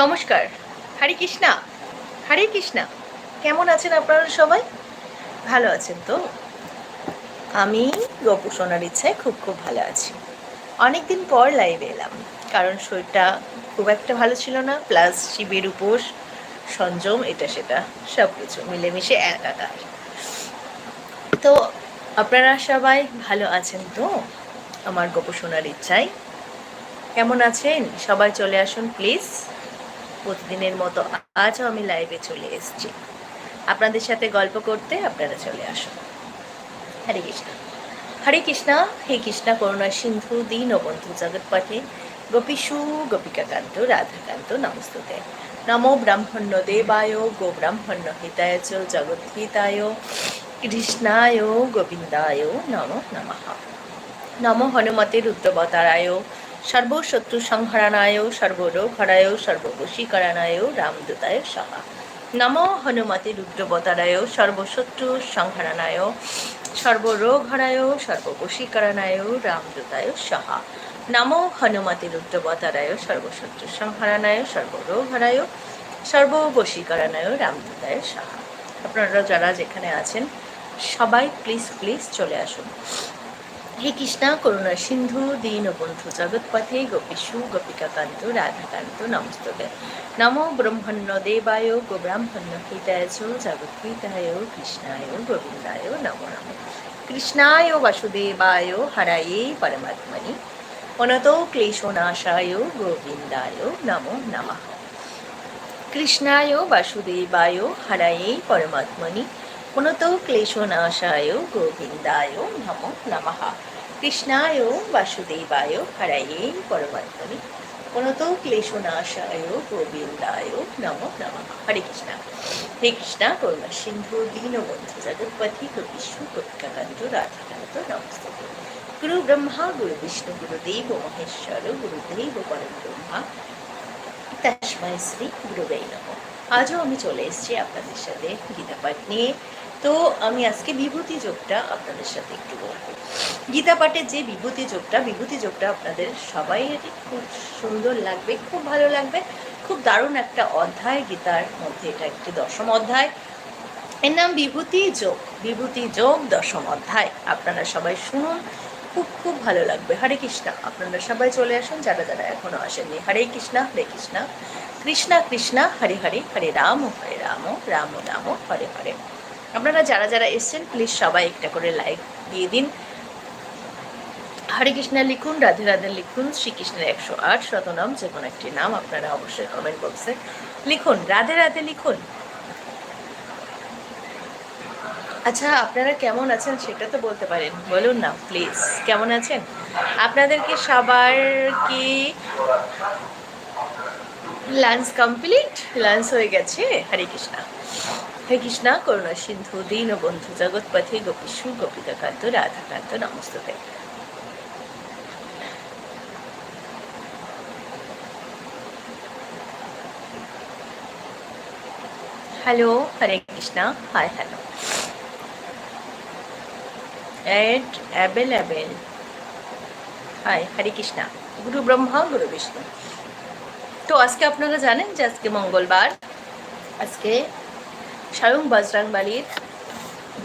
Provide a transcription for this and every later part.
নমস্কার। হরে কৃষ্ণা। হরে কৃষ্ণা। কেমন আছেন আপনারা সবাই? ভালো আছেন তো? আমি গপু সোনার ইচ্ছায় খুব খুব ভালো আছি। অনেকদিন পর লাইভে এলাম, কারণ শরীরটা খুব একটা ভালো ছিল না প্লাস শিবের উপোস সংযম এটা সেটা সব কিছু মিলেমিশে একাকার। তো আপনারা সবাই ভালো আছেন তো? আমার গপু সোনার ইচ্ছায়। কেমন আছেন? সবাই চলে আসুন প্লিজ প্রতিদিনের মতো আজও আমি লাইভে চলে এসেছি। আপনাদের সাথে গল্প করতে আপনারা চলে আসুন। হরে কৃষ্ণ। হরে কৃষ্ণা, হে কৃষ্ণা, করুণা সিন্ধু, দীন ও বন্ধু জগৎপথে গোপীষু, গোপিকাকান্ত, রাধাকান্ত, নমস্তুতে। নমো ব্রাহ্মণ্য দেবায়, গো ব্রাহ্মণ্য হিতায় চ জগদ্ধিতায় কৃষ্ণায়, গোবিন্দায়, নম নমঃ। নম হনুমতে রুদ্রবতারায় সর্বশত্রু সংহরণায় সর্বরোগ হরায় সর্ববশীকরণায় রামদূতায় সহা। নম হনুমতে রুদ্রবতারায় সর্বশত্রু সংহরণায় সর্বরোগ হরায় সর্ববশীকরণায় রামদূতায় সহা। নম হনুমতে রুদ্রবতারায় সর্বশত্রু সংহরণায় সর্বরোগ হরায় সর্ববশীকরণায় রামদূতায় সহা। আপনারা যারা যেখানে আছেন, সবাই প্লিজ প্লিজ চলে আসুন। হে কৃষ্ণা, করুণা সিন্ধু দীন বন্ধু জগৎপথে গোপীষু গোপিকাকান্ত, রাধাকান্ত, নমস্ততে। নমো ব্রহ্মণ্য দেবায়, গো ব্রাহ্মণ্য হিতায় চ জগৎপিতায় কৃষ্ণায়, গোবিন্দায়, নম নম। কৃষ্ণায়, বাসুদেবায়, হরায়ে পরমাত্মনি। অনত ক্লেশনাশায়, গোবিন্দায়, নমো নমঃ। কৃষ্ণায়, বাসুদেবায়, হরায়ে পরমাত্মনি। পুনত ক্লেশনাশায় গোবিন্দায় নম নমঃ কৃষ্ণায় বাসুদেবায় হরায়ে পরমাত্মনি পুনত ক্লেশনাশায় গোবিন্দায় নম নমঃ হরে কৃষ্ণ হে কৃষ্ণ করুণা সিন্ধু দীনবন্ধু জগৎপথি গোপিকাকান্ত রাধাকান্ত নমস্তে গুরু ব্রহ্মা গুরু বিষ্ণু গুরুদেব মহেশ্বর গুরুদেব পরম ব্রহ্মা তস্মাই শ্রী গুরুবে নম আজও আমি চলে এসেছি আপনাদের সাথে গীতা পাঠ নিয়ে তো আমি আজকে বিভূতি যোগটা আপনাদের সাথে একটু বলব। গীতা পাঠের যে বিভূতি যোগটা বিভূতি যোগটা আপনাদের সবাই খুব সুন্দর লাগবে, খুব ভালো লাগবে। খুব দারুণ একটা অধ্যায় গীতার মধ্যে, এটা একটি দশম অধ্যায়। এর নাম বিভূতি যোগ বিভূতি যোগ দশম অধ্যায়। আপনারা সবাই শুনুন, খুব খুব ভালো লাগবে। হরে কৃষ্ণা, আপনারা সবাই চলে আসুন, যারা যারা এখনও আসেননি। হরে কৃষ্ণা হরে কৃষ্ণা। কৃষ্ণা কৃষ্ণা, হরে হরে হরে রাম হরে রাম রাম রাম, হরে হরে। আপনারা যারা যারা এসছেন প্লিজ সবাই একটা করে লাইক দিয়ে দিন। হরে কৃষ্ণা লিখুন, রাধে রাধে লিখুন, শ্রীকৃষ্ণের একশো আট শতনাম যে কোনো একটি নাম আপনারা অবশ্যই কমেন্ট বক্সে লিখুন। রাধে রাধে লিখুন। আচ্ছা আপনারা কেমন আছেন সেটা তো বলতে পারেন। বলুন না প্লিজ কেমন আছেন? আপনাদেরকে সবার কি লাঞ্চ কমপ্লিট লাঞ্চ হয়ে গেছে। হরে কৃষ্ণা। হে কৃষ্ণা করুণা সিন্ধু দীন বন্ধু জগৎপথে গোপীষু গোপিকাকান্ত, রাধাকান্ত, নমস্ততে। Hello, Hare Krishna, hi hello. Add available. Hi, Hare Krishna, গুরু ব্রহ্মা, গুরু বিষ্ণু। তো আজকে আপনারা জানেন যে আজকে মঙ্গলবার। আজকে স্বয়ং বজরংবলির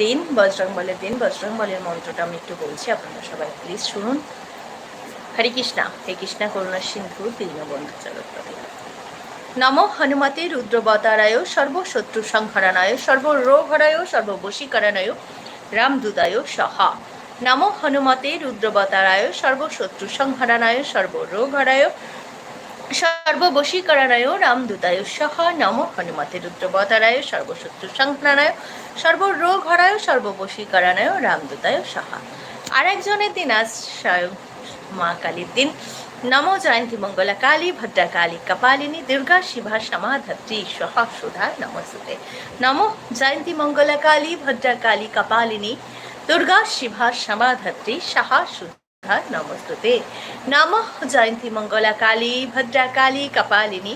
দিন বজরংবলের দিন বজরংবলের মন্ত্রটা আমি একটু বলছি, আপনারা সবাই প্লিজ শুনুন। হরে কৃষ্ণা হে কৃষ্ণা, করুণা সিন্ধু দীনবন্ধু জগৎপতি। নম হনুমতে রুদ্রবতারায়, সর্বশত্রু সংহরণায় সর্বরোগহরায় সর্ববশীকরণায় রামদূতায় সহা। নম হনুমতে রুদ্রবতারায়, সর্বশত্রু সংহরণায় সর্বরোগহরায় সর্ববশীকরণায় রামদূতায় সহ নম হনুমতে রুদ্রবতারায়, সর্বশত্রু সংহরণায় সর্বরোগ হরায় সর্ববশীকরণায় রামদূতায় সহা। আর একজনের দিন আজ মা কালীর দিন। নম জয়ন্তী মঙ্গলা কালী, ভদ্রা কালী কপালিনী, দুর্গা শিভা সমাধত্রী সহা সুধা নমস্তে নম জয়ন্তী মঙ্গলা কালী, ভদ্রা কালী কপালিনী, দুর্গা শিভা সমাধত্রী সাহা সুধা নমস্তুতে নম জয়ন্তী মঙ্গলা কালী ভদ্রা কালী কপালিনী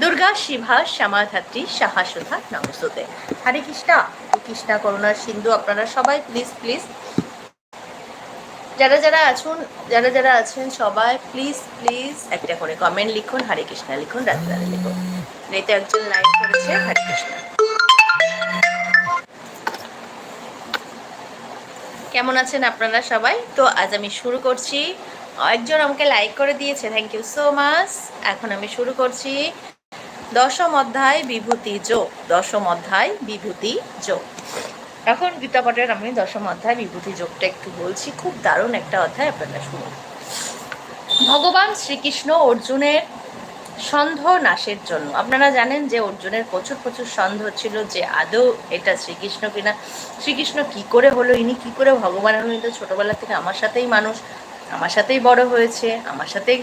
দুর্গা শিভা সমাধাত্রী সাহা সুধা নমস্তুতে হরে কৃষ্ণা কৃষ্ণা করুণার সিন্ধু আপনারা সবাই প্লিজ প্লিজ যারা যারা আছেন, যারা যারা আছেন, সবাই প্লিজ প্লিজ একটা করে কমেন্ট লিখুন, হরে কৃষ্ণা লিখুন, রাধে রাধে লিখুন। রেতে একজন লাইক করেছে, হরে কৃষ্ণা। কেমন আছেন আপনারা সবাই? তো আজ আমি শুরু করছি। একজন আমাকে লাইক করে দিয়েছে থ্যাংক ইউ সো মাচ এখন আমি শুরু করছি। দশম অধ্যায়, বিভূতি যোগ। দশম অধ্যায়, বিভূতি যোগ। এখন গীতাপাঠের আমি দশম অধ্যায়, বিভূতি যোগটা একটু বলছি। খুব দারুণ একটা অধ্যায় আপনারা শুনুন। ভগবান শ্রীকৃষ্ণ অর্জুনের সন্ধ নাশের জন্য। আপনারা জানেন যে অর্জুনের প্রচুর প্রচুর সন্দেহ ছিল যে আদৌ এটা শ্রীকৃষ্ণ কিনা, শ্রীকৃষ্ণ কি করে হলো, ইনি কি করে ভগবান উনি তো ছোটোবেলা থেকে আমার সাথেই মানুষ, আমার সাথেই বড় হয়েছে, আমার সাথেই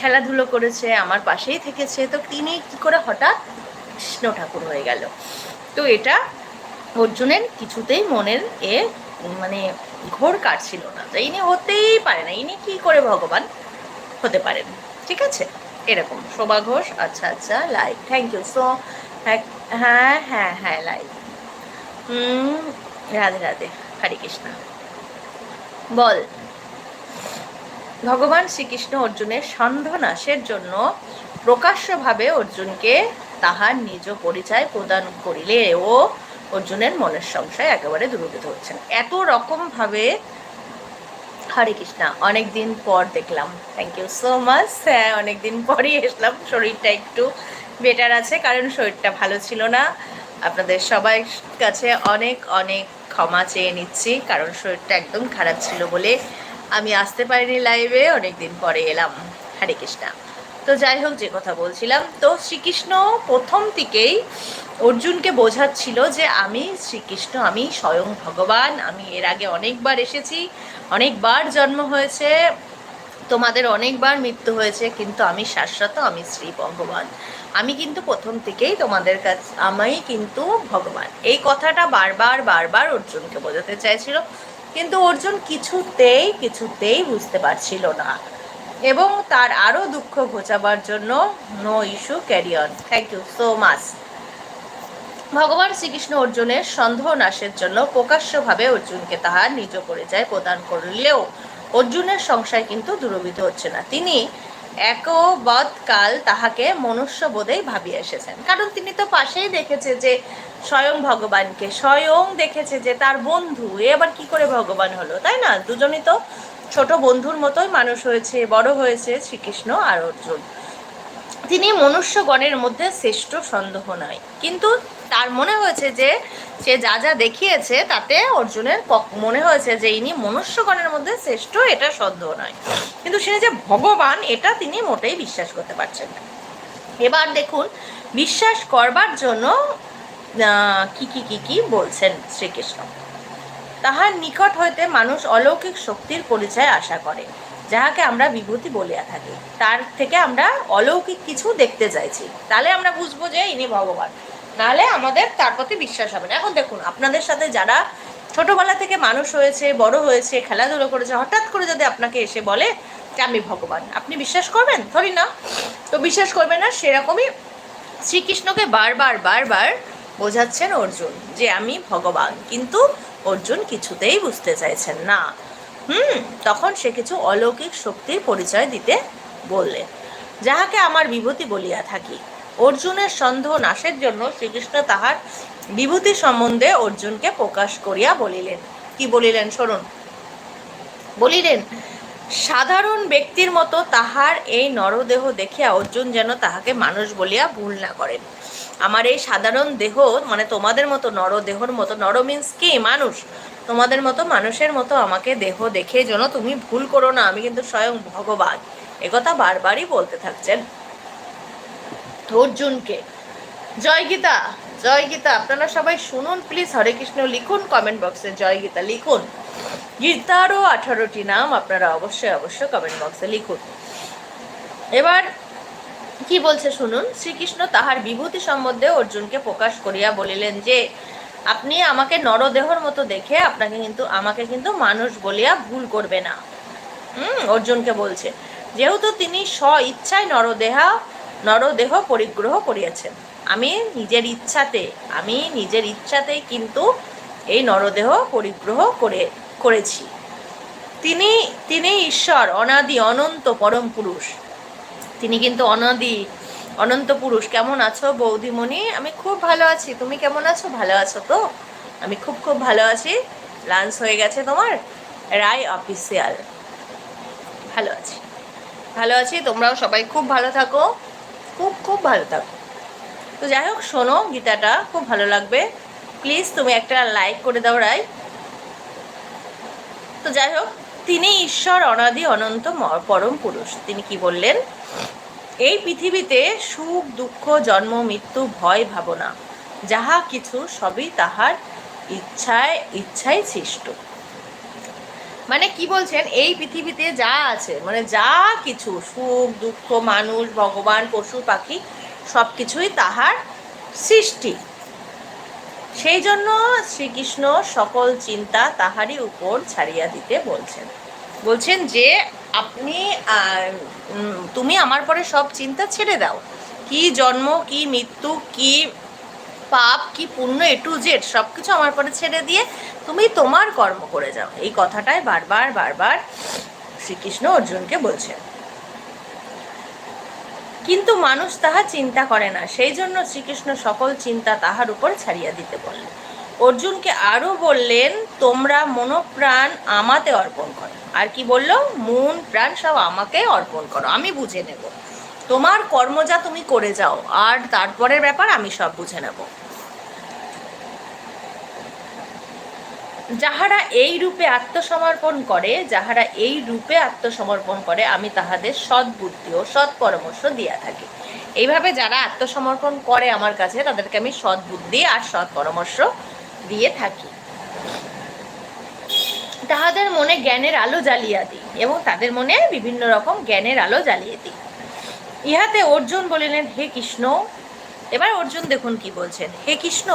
খেলাধুলো করেছে, আমার পাশেই থেকেছে। তো তিনি কি করে হঠাৎ কৃষ্ণ ঠাকুর হয়ে গেল? তো এটা অর্জুনের কিছুতেই মনের এ মানে ঘোর কাটছিল না তো ইনি হতেই পারে না, ইনি কি করে ভগবান হতে পারেন? ঠিক আছে? এরকম। শোভা ঘোষ আচ্ছা আচ্ছা লাইক থ্যাংক ইউ সো হ্যাঁ হ্যাঁ হ্যাঁ লাইক হুম, রাধে রাধে, হরে কৃষ্ণ। বল, ভগবান শ্রীকৃষ্ণ অর্জুনের সন্ধ নাশের জন্য প্রকাশ্যভাবে অর্জুনকে তাহার নিজ পরিচয় প্রদান করিলে ও অর্জুনের মনের সংশয় একেবারে দূরীভূত হচ্ছেন এত রকমভাবে হরে কৃষ্ণা অনেক দিন পর দেখলাম। থ্যাংক ইউ সো মাচ হ্যাঁ অনেক দিন পরই এসলাম। শরীরটা একটু বেটার আছে, কারণ শরীরটা ভালো ছিল না। আপনাদের সবাই কাছে অনেক অনেক ক্ষমা চেয়ে নিচ্ছি, কারণ শরীরটা একদম খারাপ ছিল বলে আমি আসতে পারিনি লাইভে অনেক দিন পরে এলাম। হরে কৃষ্ণা। তো যাই হোক, যে কথা বলছিলাম। তো শ্রীকৃষ্ণ প্রথম থেকেই অর্জুনকে বোঝাচ্ছিল যে আমি শ্রীকৃষ্ণ, আমি স্বয়ং ভগবান, আমি এর আগে অনেকবার এসেছি। অনেকবার জন্ম হয়েছে, তোমাদের অনেকবার মৃত্যু হয়েছে, কিন্তু আমি শাশ্বত, আমি শ্রী ভগবান। আমি কিন্তু প্রথম থেকেই তোমাদের কাছে আমি কিন্তু ভগবান। এই কথাটা বারবার বারবার অর্জুনকে বোঝাতে চাইছিল, কিন্তু অর্জুন কিছুতেই কিছুতেই বুঝতে পারছিল না। এবং তার আরও দুঃখ ঘোচাবার জন্য no issue carry on thank you so much ভগবান শ্রীকৃষ্ণ অর্জুনের সন্দেহ নাশের জন্য প্রকাশ্যভাবে অর্জুনকে তাহার নিজ পরিচয় প্রদান করলেও অর্জুনের সংশয় কিন্তু দূরবিত হচ্ছে না। তিনি একবৎকাল তাহাকে মনুষ্য মনুষ্যবোধেই ভাবিয়ে এসেছেন। কারণ তিনি তো পাশেই দেখেছে যে স্বয়ং ভগবানকে, স্বয়ং দেখেছে যে তার বন্ধু। এ আবার কি করে ভগবান হলো, তাই না? দুজনই তো ছোট বন্ধুর মতোই মানুষ হয়েছে, বড় হয়েছে শ্রীকৃষ্ণ আর অর্জুন। তিনি মনুষ্যগণের মধ্যে শ্রেষ্ঠ সন্দেহ নয় কিন্তু তার মনে হয়েছে যে সে যা যা দেখিয়েছে তাতে অর্জুনের মনে হয়েছে যে ইনি মনুষ্যগণের মধ্যে শ্রেষ্ঠ, এটা সন্দেহ নয়। কিন্তু সে যে ভগবান, এটা তিনি মোটেই বিশ্বাস করতে পারছেন না। এবার দেখুন, বিশ্বাস করবার জন্য কি কি কি কি বলছেন শ্রীকৃষ্ণ। তাহার নিকট হইতে মানুষ অলৌকিক শক্তির পরিচয় আশা করে, যাহাকে আমরা বিভূতি বলিয়া থাকি। তার থেকে আমরা অলৌকিক কিছু দেখতে চাইছি। তাহলে আমরা বুঝব যে ইনি ভগবান। নাহলে আমাদের তার প্রতি বিশ্বাস হবে না। এখন দেখুন, আপনাদের সাথে যারা ছোটবেলা থেকে মানুষ হয়েছে, বড় হয়েছে, খেলাধুলো করেছে, হঠাৎ করে যদি আপনাকে এসে বলে যে আমি ভগবান, আপনি বিশ্বাস করবেন? ধরি না। তো বিশ্বাস করবেন না, সেরকমই শ্রীকৃষ্ণকে বারবার বারবার বোঝাচ্ছেন অর্জুন যে আমি ভগবান। কিন্তু অর্জুন কিছুতেই বুঝতে চাইছেন না। হুম, তখন সে কিছু অলৌকিক শক্তির পরিচয় দিতে বললেন। যাহাকে আমার বিভূতি বলিয়া থাকি অর্জুনের সন্দেহ নাশের জন্য শ্রীকৃষ্ণ তাহার বিভূতি সম্বন্ধে অর্জুনকে প্রকাশ করিয়া বলিলেন। কি বলিলেন, শুনুন। বলিলেন, সাধারণ ব্যক্তির মতো তাহার এই নরদেহ দেখিয়া অর্জুন যেন তাহাকে মানুষ বলিয়া ভুল না করেন। আমার এই সাধারণ দেহ মানে তোমাদের মতো নরদেহর মতো, নর মিন্স কি? মানুষ। তোমাদের মতো মানুষের মতো আমাকে দেহ দেখে যেন তুমি ভুল করো না। আমি কিন্তু স্বয়ং ভগবান। একথা বারবারই বলতে থাকছেন। অর্জুনকে। জয় গীতা জয় গীতা, আপনারা সবাই শুনুন প্লিজ হরে কৃষ্ণ, লিখুন কমেন্ট বক্সে জয় গীতা লিখুন। গীতারও আঠারোটি নাম আপনারা অবশ্যই অবশ্যই কমেন্ট বক্সে লিখুন। এবার, কি বলছে শুনুন, শ্রীকৃষ্ণ তাহার বিভূতি সম্বন্ধে অর্জুনকে প্রকাশ করিয়া বলিলেন যে, আপনি আমাকে নরদেহর মতো দেখে আপনাকে কিন্তু, আমাকে কিন্তু মানুষ বলিয়া ভুল করবে না। হুম, অর্জুনকে বলছে। যেহেতু তিনি স্ব ইচ্ছায় নরদেহা নরদেহ পরিগ্রহ করিয়াছেন। আমি নিজের ইচ্ছাতে, আমি নিজের ইচ্ছাতেই কিন্তু এই নরদেহ পরিগ্রহ করে, করেছি। তিনি তিনি ঈশ্বর, অনাদি, অনন্ত পরম পুরুষ। তিনি কিন্তু অনাদি, অনন্ত পুরুষ। কেমন আছো বৌদিমণি? আমি খুব ভালো আছি। তুমি কেমন আছো? ভালো আছো তো? আমি খুব খুব ভালো আছি। লাঞ্চ হয়ে গেছে তোমার? রায় অফিসিয়াল ভালো আছি। ভালো আছি, তোমরাও সবাই খুব ভালো থাকো। খুব খুব ভালো থাকো। তো যাই হোক, শোনো, গীতাটা খুব ভালো লাগবে। প্লিজ তুমি একটা লাইক করে দাও রায় তো যাই হোক, তিনি ঈশ্বর, অনাদি, অনন্ত পরম পুরুষ। তিনি কি বললেন? এই পৃথিবীতে সুখ, দুঃখ, জন্ম, মৃত্যু, ভয়, ভাবনা, যাহা কিছু সবই তাহার ইচ্ছায় ইচ্ছায় সৃষ্ট। মানে কি বলছেন? এই পৃথিবীতে যা আছে মানে যা কিছু, সুখ, দুঃখ, মানুষ, ভগবান, পশু, পাখি সব কিছুই তাহার সৃষ্টি। সেই জন্য শ্রীকৃষ্ণ সকল চিন্তা তাহারই উপর ছাড়িয়া দিতে বলছেন। বলছেন যে, আপনি তুমি আমার পরে সব চিন্তা ছেড়ে দাও। কি জন্ম, কি মৃত্যু, কি পাপ কি পুণ্য এ টু জেড সব কিছু আমার পরে ছেড়ে দিয়ে তুমি তোমার কর্ম করে যাও। এই কথাটাই বারবার বারবার শ্রীকৃষ্ণ অর্জুনকে বলছেন। কিন্তু মানুষ তাহা চিন্তা করে না, সেই জন্য শ্রীকৃষ্ণ সকল চিন্তা তাহার উপর ছাড়িয়া দিতে বললেন। অর্জুনকে আরও বললেন, তোমরা মনোপ্রাণ আমাতে অর্পণ করো। আর কি বলল, মন, প্রাণ সব আমাকে অর্পণ করো, আমি বুঝে নেব। তোমার কর্ম যা তুমি করে যাও, আর তারপরের ব্যাপার আমি সব বুঝে নেব। যাহারা এই রূপে আত্মসমর্পণ করে, যাহারা এই রূপে আত্মসমর্পণ করে, আমি তাহাদের সৎ বুদ্ধি ও সৎ পরামর্শ দিয়া থাকি। এইভাবে যারা আত্মসমর্পণ করে আমার কাছে, তাদেরকে আমি সৎ বুদ্ধি আর সৎ পরামর্শ দিয়ে থাকি। তাহাদের মনে জ্ঞানের আলো জ্বালিয়া দিই এবং তাদের মনে বিভিন্ন রকম জ্ঞানের আলো জ্বালিয়ে দিই। ইহাতে অর্জুন বলিলেন, হে কৃষ্ণ, এবার অর্জুন দেখুন কি বলছেন। হে কৃষ্ণ,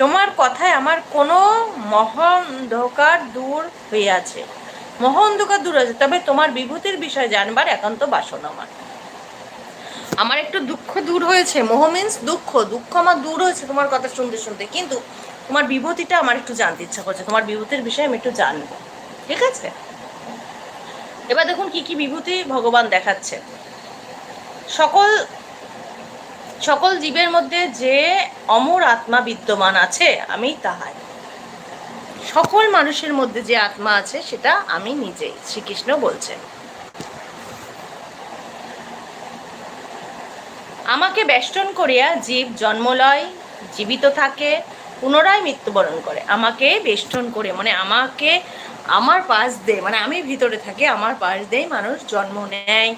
তোমার কথায় আমার কোনো মহান্ধকার দূর হইয়াছে। মহ অন্ধকার দূর আছে তবে তোমার বিভূতির বিষয় জানবার একান্ত বাসনা আমার। আমার একটু দুঃখ দূর হয়েছে, মোহ মিন্স দুঃখ দুঃখ আমার দূর হয়েছে তোমার কথা শুনতে শুনতে। কিন্তু তোমার বিভূতিটা আমার একটু জানতে ইচ্ছা করছে, তোমার বিভূতির বিষয়ে আমি একটু জানব। ঠিক আছে? এবার দেখুন কি কি বিভূতি ভগবান দেখাচ্ছে। সকল সকল জীবের মধ্যে যে অমর আত্মা বিদ্যমান আছে, আমি তাহাই। সকল মানুষের মধ্যে যে আত্মা আছে, সেটা আমি নিজেই, শ্রীকৃষ্ণ বলছেন। আমাকে বেষ্টন করিয়া জীব জন্মলয় জীবিত থাকে, পুনরায় মৃত্যুবরণ করে। আমাকে বেষ্টন করে মানে আমাকে আমার পাশ দিয়ে মানে আমি ভিতরে থাকি, আমার পাশ দিয়েই মানুষ জন্ম নেয়।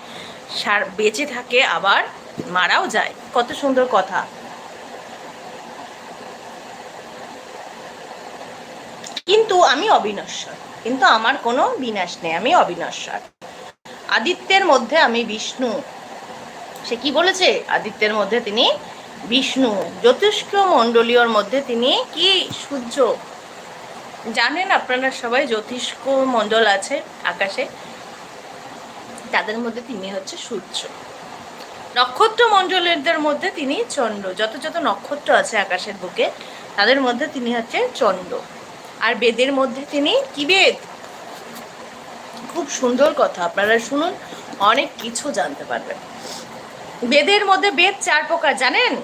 সার বেঁচে থাকে, আবার মারাও যায়। কত সুন্দর কথা। কিন্তু আমি অবিনশ্বর। কিন্তু আমার কোনো বিনাশ নেই, আমি অবিনশ্বর। আদিত্যের মধ্যে আমি বিষ্ণু। সে কি বলেছে? আদিত্যের মধ্যে তিনি বিষ্ণু। জ্যোতিষ্ক মণ্ডলীয়র মধ্যে তিনি কি সূর্য? জানেন আপনারা সবাই, জ্যোতিষ্ক মণ্ডল আছে আকাশে। তাদের মধ্যে তিনি হচ্ছে সূর্য। নক্ষত্র মণ্ডলেরদের মধ্যে তিনি চন্দ্র। যত যত নক্ষত্র আছে আকাশের বুকে, তাদের মধ্যে তিনি হচ্ছে চন্দ্র। আর বেদের মধ্যে তিনি কি বেদ? খুব সুন্দর কথা। আপনারা শুনুন, অনেক কিছু জানতে পারবেন। বেদের মধ্যে বেদ চার প্রকার, জানেন?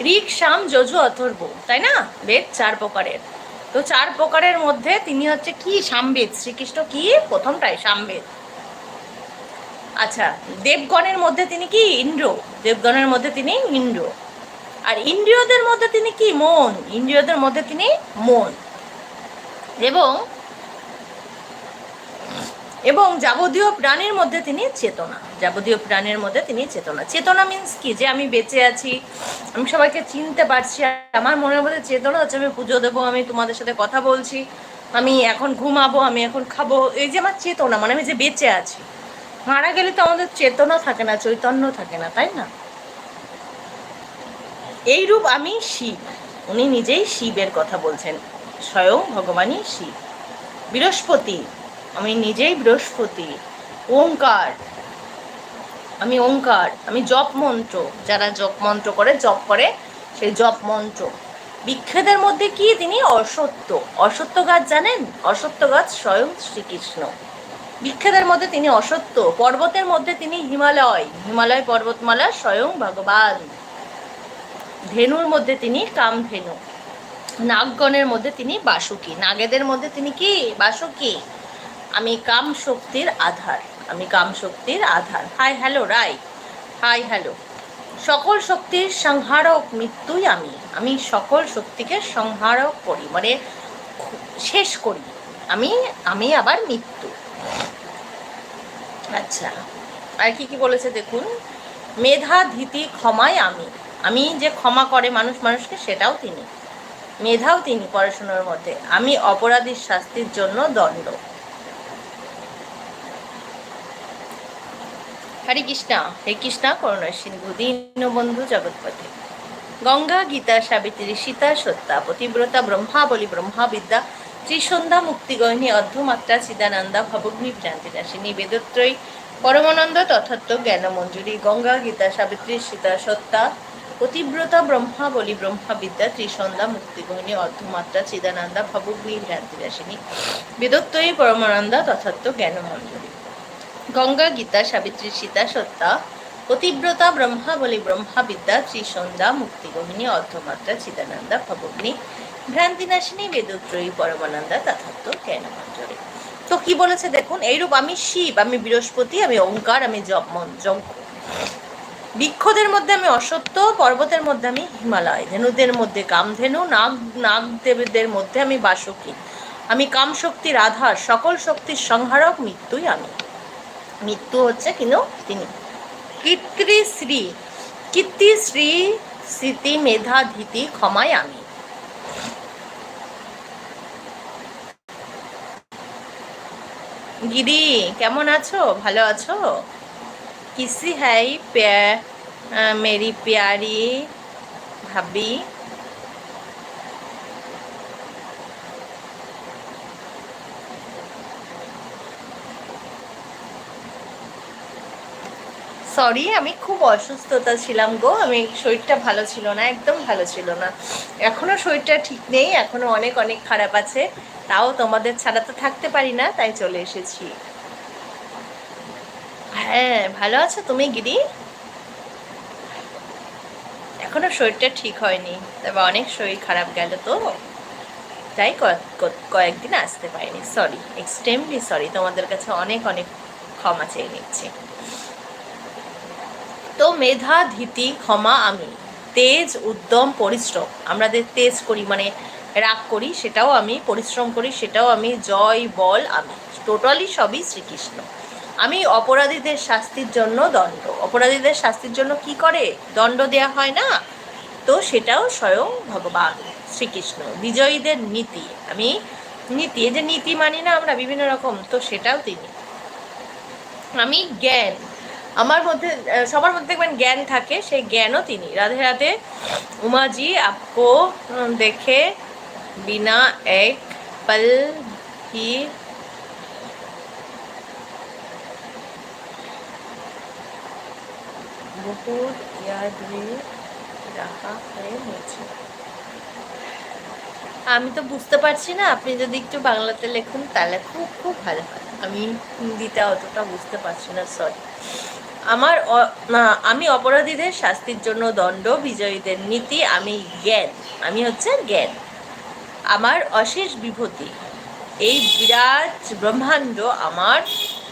ঋক, সাম, যজু, অথর্ব। তাই না? বেদ চার প্রকারের। তো চার প্রকারের মধ্যে তিনি হচ্ছে কি? সামবেদ। শ্রীকৃষ্ণ কি? প্রথমটাই সামবেদ। আচ্ছা দেবগণের মধ্যে তিনি কি? ইন্দ্র। দেবগণের মধ্যে তিনি ইন্দ্র। আর ইন্দ্রিয়দের মধ্যে তিনি কি? মন। ইন্দ্রিয়দের মধ্যে তিনি মন। এবং এবং যাবতীয় প্রাণীর মধ্যে তিনি চেতনা। যাবতীয় প্রাণীর মধ্যে তিনি চেতনা। চেতনা মিন্স কি? যে আমি বেঁচে আছি, আমি সবাইকে চিনতে পারছি আমার মনের মধ্যে চেতনা হচ্ছে আমি পুজো দেবো, আমি তোমাদের সাথে কথা বলছি, আমি এখন ঘুমাবো, আমি এখন খাব। এই যে আমার চেতনা মানে আমি যে বেঁচে আছি। মারা গেলে তো আমাদের চেতনা থাকে না, চৈতন্য থাকে না, তাই না? এই রূপ আমি শিব। উনি নিজেই শিবের কথা বলছেন। স্বয়ং ভগবানই শিব। বৃহস্পতি। আমি নিজেই বৃহস্পতি। ওঙ্কার। আমি ওঙ্কার। আমি জপ মন্ত্র যারা জপ মন্ত্র করে, জপ করে, সেই জপ মন্ত্র বিখ্যাতের মধ্যে কি তিনি অসত্য? অসত্য গাছ জানেন? অসত্য গাছ স্বয়ং শ্রীকৃষ্ণ। বিখ্যাতের মধ্যে তিনি অসত্য। পর্বতের মধ্যে তিনি হিমালয়। হিমালয় পর্বতমালা স্বয়ং ভগবান। ধেনুর মধ্যে তিনি কামধেনু। নাগগণের মধ্যে তিনি বাসুকি। নাগেদের মধ্যে তিনি কি? বাসুকি। আমি কাম শক্তির আধার, আমি কাম শক্তির আধার। Hi hello Rai hi hello সকল শক্তির সংহারক মৃত্যুই আমি। আমি সকল শক্তিকে সংহারক করি মানে শেষ করি। আমি আমি আবার মৃত্যু। আচ্ছা আর কি কি বলেছে দেখুন? মেধা ধীতি ক্ষমায় আমি। আমি যে ক্ষমা করে মানুষ মানুষকে, সেটাও তিনি। মেধাও তিনি পড়াশোনার মধ্যে। আমি অপরাধীর শাস্তির জন্য দণ্ড। হরে কৃষ্ণা হে কৃষ্ণা করুণা সিন্ধু দীনবন্ধু জগৎপতি গঙ্গা, গীতা, সাবিত্রী, সীতা, সত্তা, পতিব্রতা ব্রহ্মা বলি ব্রহ্মা বিদ্যা ত্রিসন্ধ্যা, মুক্তিগহিনী, অর্ধমাত্রা, চিদানন্দা, ভবগ্নি ভ্রান্তি নাশিনী বেদত্রয়ী, পরমানন্দ তথাত্ম জ্ঞান মঞ্জুরি গঙ্গা, গীতা, সাবিত্রী, সীতা, সত্তা, পতিব্রতা ব্রহ্মা বলি ব্রহ্মা বিদ্যা ত্রিসন্ধ্যা, মুক্তিগহিনী, অর্ধমাত্রা, চিদানন্দা, ভবগ্নি ভ্রান্তি নাশিনী বেদত্রয়ী, পরমানন্দা তথাত্ম জ্ঞান মঞ্জুরি গঙ্গা, গীতা, সাবিত্রী, সীতা, সত্তা, পতিব্রতা, ব্রহ্মা বিদ্যা, ত্রিসন্ধ্যা মুক্তিগহিনী অর্ধমাত্রা, চিদানন্দা, ভবগ্নি, ভ্রান্তিনাশিনী, বেদত্রয়ী, পরমানন্দা তথাত্ম জ্ঞান মঞ্জুরি তো কি বলেছে দেখুন, এইরূপ আমি শিব, আমি বৃহস্পতি, আমি ওঙ্কার, আমি যজ্ঞ বৃক্ষদের মধ্যে আমি অসত্য, পর্বতের মধ্যে আমি হিমালয়, ধেনুদের মধ্যে কামধেনু, নাগ নাগ দেবীদের মধ্যে আমি বাসুকী। আমি কাম শক্তির আধার সকল শক্তির সংহারক, মৃত্যুই আমি। মৃত্যু হচ্ছে কিন্তু তিনি। কীর্তিশ্রী কীর্তিশ্রী স্মৃতি মেধা ধীতি ক্ষমায় আমি। গিরি, কেমন আছো? ভালো আছো? কিসি হ্যাই প্যা মেরি প্যারি ভাবি। সরি আমি খুব অসুস্থতা ছিলাম গো। আমি শরীরটা ভালো ছিল না, একদম ভালো ছিল না। এখনও শরীরটা ঠিক নেই, এখনও অনেক অনেক খারাপ আছে। তাও তোমাদের ছাড়া তো থাকতে পারি না, তাই চলে এসেছি। হ্যাঁ ভালো আছো তুমি, গিরি? এখনও শরীরটা ঠিক হয়নি, তবে অনেক শরীর খারাপ গেল তো। তাই কয়েকদিন আসতে পারিনি সরি এক্সট্রিমলি সরি তোমাদের কাছে অনেক অনেক ক্ষমা চেয়ে নিচ্ছি। তো মেধা, ধীতি, ক্ষমা, আমি। তেজ, উদ্যম, পরিশ্রম। আমরা যে তেজ করি মানে রাগ করি, সেটাও আমি, পরিশ্রম করি, সেটাও আমি, জয়, বল, আমি। টোটালি সবই শ্রীকৃষ্ণ। আমি অপরাধীদের শাস্তির জন্য দণ্ড। অপরাধীদের শাস্তির জন্য কি করে? দণ্ড দেয়া হয় না? তো সেটাও স্বয়ং ভগবান শ্রীকৃষ্ণ। বিজয়ীদের নীতি। আমি নীতি, এই যে নীতি মানি না আমরা বিভিন্ন রকম, তো সেটাও তিনি। আমি জ্ঞান। আমার মধ্যে সবার মধ্যে দেখবেন জ্ঞান থাকে, সেই জ্ঞানও তিনি। রাধে রাধে। উমাজি, আপকো দেখে, বিনা এক পল কি আমি তো বুঝতে পারছি না, আপনি যদি একটু বাংলাতে লেখুন, তাহলে খুব খুব ভালো হয়। আমি হিন্দিটা অতটা বুঝতে পারছি না সরি আমার আমি অপরাধীদের শাস্তির জন্য দণ্ড, বিজয়ীদের নীতি, আমি জ্ঞান। আমি হচ্ছে জ্ঞান। আমার অশেষ বিভূতি। এই বিরাট ব্রহ্মাণ্ড আমার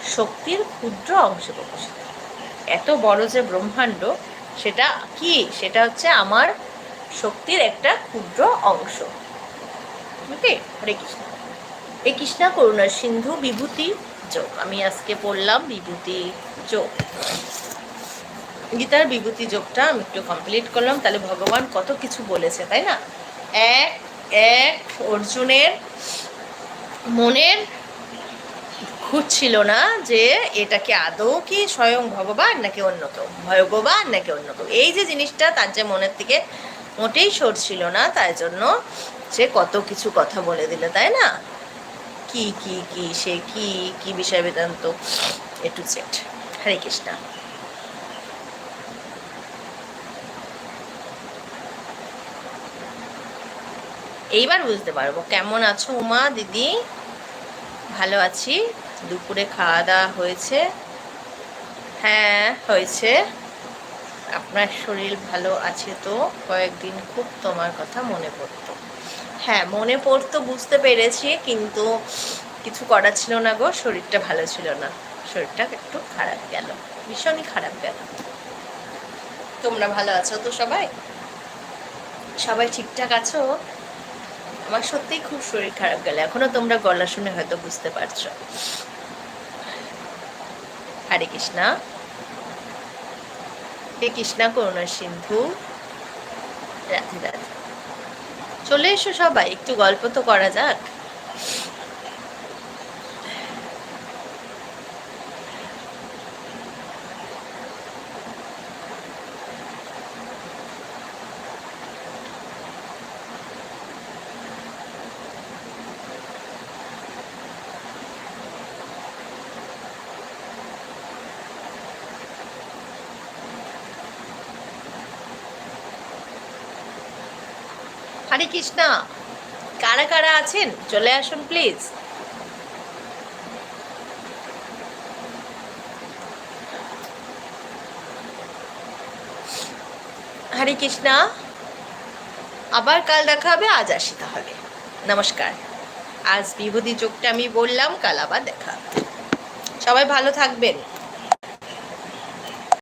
শক্তির ক্ষুদ্র অংশে প্রকাশিত। এত বড় যে ব্রহ্মাণ্ড, সেটা কি? সেটা হচ্ছে আমার শক্তির একটা ক্ষুদ্র অংশ। ওকে? হরে কৃষ্ণ। হে কৃষ্ণা করুণা সিন্ধু বিভূতি যোগ আমি আজকে পড়লাম বিভূতি যোগ গীতার বিভূতি যোগটা আমি একটু কমপ্লিট করলাম, তাহলে ভগবান কত কিছু বলেছে, তাই না? এক এক, অর্জুনের মনের খুঁজছিল না যে এটা কি আদৌ কি স্বয়ং ভগবান নাকি অন্য কেউ, ভগবান নাকি অন্য কেউ। এই যে জিনিসটা তার যে মনের থেকে মোটেই সরছিল না, তাই জন্য সে কত কিছু কথা বলে দিল, তাই না? কি কি কি, সে কি কি বিষয় বেদান্ত এ টু হরে কৃষ্ণা। এইবার বুঝতে পারব, কেমন আছো উমা, দিদি? ভালো আছি? দুপুরে খাওয়া দাওয়া হয়েছে? হ্যাঁ হয়েছে। আপনার শরীর ভালো আছে তো? কয়েকদিন খুব তোমার কথা মনে পড়তো। হ্যাঁ মনে পড়তো বুঝতে পেরেছি, কিন্তু কিছু করার ছিল না গো, শরীরটা ভালো ছিল না। শরীরটা একটু খারাপ গেল, ভীষণই খারাপ গেল। তোমরা ভালো আছো তো সবাই? সবাই ঠিকঠাক আছো? আমার সত্যিই খুব শরীর খারাপ গেল, এখনও তোমরা গলা শুনে হয়তো বুঝতে পারছ। হরে কৃষ্ণা। হে কৃষ্ণা করুণা সিন্ধু। রাধে রাধে। চলে এসো সবাই একটু গল্প তো করা যাক। হরে কৃষ্ণা কারা কারা আছেন? চলে আসুন প্লিজ হরে কৃষ্ণা, আবার কাল দেখা হবে, আজ আসি তাহলে। নমস্কার। আজ বিভূতি যোগটা আমি বললাম, কাল আবার দেখা। সবাই ভালো থাকবেন।